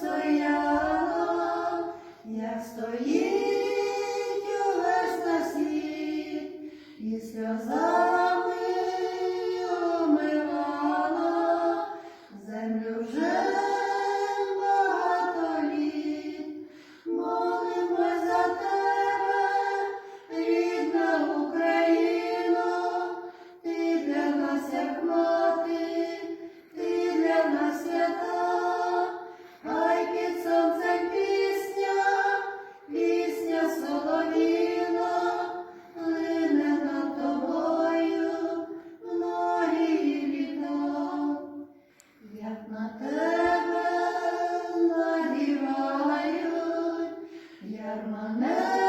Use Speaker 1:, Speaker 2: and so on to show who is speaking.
Speaker 1: стояла, як стоїть увесь на світ, і сльозами Amen.